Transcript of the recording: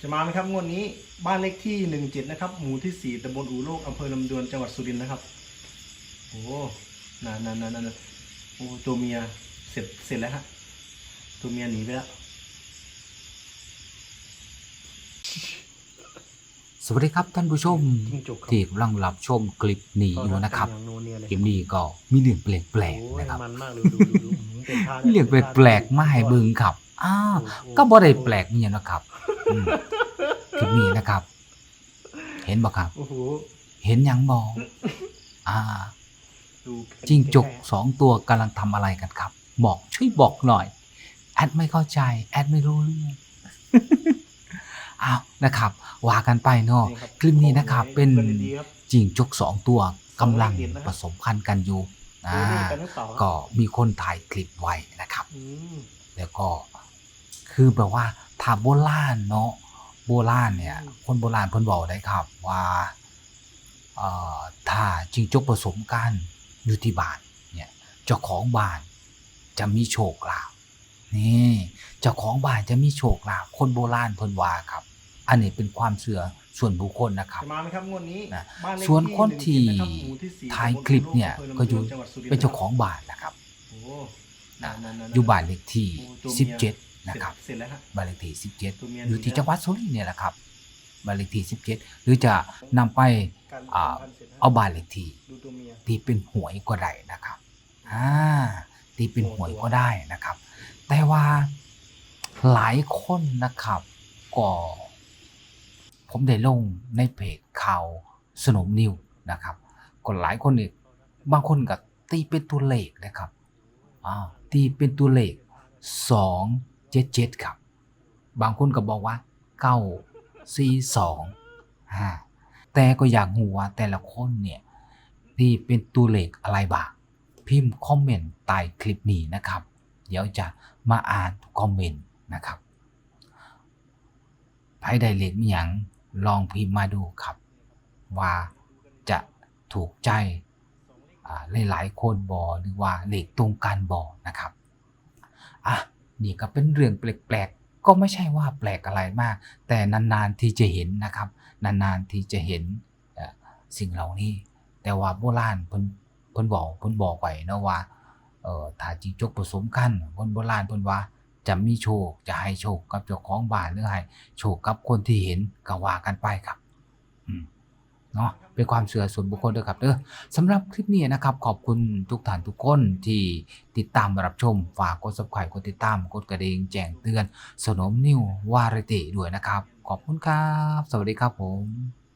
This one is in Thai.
จะมาไหมครับงวดนี้บ้านเลขที่หนึ่งเจ็ดนะครับ หมู่ที่สี่ตำบลอู่โลกอำเภอลำดวนจังหวัดสุรินทร์นะครับ โอ้นานนานนานนานโอ้ตัวเมียเสร็จเสร็จแล้วฮะตัวเมียหนีไปแล้วสวัสดีครับท่านผู้ชมจิ้งจกครับที่กำลังรับชมคลิปนี้อยู่นะครับอย่างโนเนียเลยคลิปนี้ก็มีเรื่องแปลกโอ้ๆยนะครับมันมากเลยดูดูดูอืมเป็นท่ามีเรื่องแปลกๆมาให้เบิ่งครับอ้าวก็บ่ได้แปลกนี่นะครับอืม คลิปนี้นะครับ เห็นบ่ครับ โอ้โหเห็นหยังบ่อ่าดูจิ้งจกสองตัวกำลังทำอะไรกันครับ บอกช่วยบอกหน่อย แอดไม่เข้าใจ แอดไม่รู้เรื่อง อ้าวนะครับว่ากันไปเนาะนี่รับคลิปนี้นะครับ เป็นปิดดีๆครับ จิ้งจกสองตัวกำลังสองเลขเด็ดนะครับผสมพันธุ์กันอยู่ดูอ่านี่กันหรือเปล่าครับก็มีคนถ่ายคลิปไว้นะครับ อืม แล้วก็คือแบบว่า ถ้าโบราณเนาะโบราณเนี่ย คนโบราณเพิ่นบอกได้ครับว่าเอ่อถ้าจิงจกผสมกันอยู่ที่บ้านเนี่ยเจ้าของบ้านจะมีโชคลาภนี่เจ้าของบ้านจะมีโชคลาภคนโบราณเพิ่นว่าครับ อันนี้เป็นความเชื่อส่วนบุคคลนะครับจะมาไหมครับงวดนี้นะบ้าเลขส่วนคนที่หงเจ็ดนะครับหมู่ที่สี่ถ่ายคลิปเนี่ยตำบลก็อยู่จังหวัดสุรินทร์เป็นเจ้าของบ้านนะครับโอ้นะนานๆๆอยู่บ้านเลขที่โอ้ตัวเมีย17 นะครับเสร็จแล้วฮะบ้านเลขที่ตัวเมีย17อยู่ที่หนีแล้วจังหวัดสุรินทร์เนี่ยแหละครับบ้านเลขที่17หรือจะนำไปการอ่าพันธุ์สร็จแล้วเอาบ้านเลขที่ดูตัวเมียตีเป็นหวยก็ได้นะครับอ่าตีเป็นหวยก็ได้นะครับ แต่ว่าหลายคนนะครับก็ผมได้ลงในเพจข่าวสนมนิวนะครับก็หลายคนเนี่ยบางคนก็ตีเป็นตัวเลขนะครับอ่าตีเป็นตัวเลขสอง เจ็ดเจ็ดครับ บางคนก็บอกว่าเก้าสี่สองฮะแต่ก็อยากหัวาแต่ละคนเนี่ยตีเป็นตัวเลขอะไรบ้างพิมพ์คอมเมนต์ใต้คลิปนี้นะครับ เดี๋ยวจะมาอ่านคอมเมนต์นะครับใครได้เลขมีหยังลองพิมพ์มาดูครับ ว่าจะถูกใจอ่าหลายๆคนบอหรือว่าเลขตรงกันบอนะครับอะ นี่ก็เป็นเรื่องแปลกๆ ก็ไม่ใช่ว่าแปลกอะไรมาก แต่นานๆที่จะเห็นนะครับ นานๆที่จะเห็นสิ่งเหล่านี้ แต่ว่าโบราณเพิ่นเพิ่นบอกเพิ่นบอกไว้นะว่าเอ่อถ้าจิงจกผสมกันคนโบราณเพิ่นว่าจะมีโชคจะให้โชคกับเจ้าของบ้านหรือให้โชคกับคนที่เห็นก็ว่ากันไปครับ อืม เนาะเป็นความเชื่อส่วนบุคคลด้อครับเด้อสำหรับคลิปนี้นะครับ ขอบคุณทุกท่านทุกคนที่ติดตามรับชม ฝากกด subscribe กดติดตามกดกระดิ่งแจ้งเตือน สนมนิววาไรติด้วยนะครับ ขอบคุณครับ สวัสดีครับผม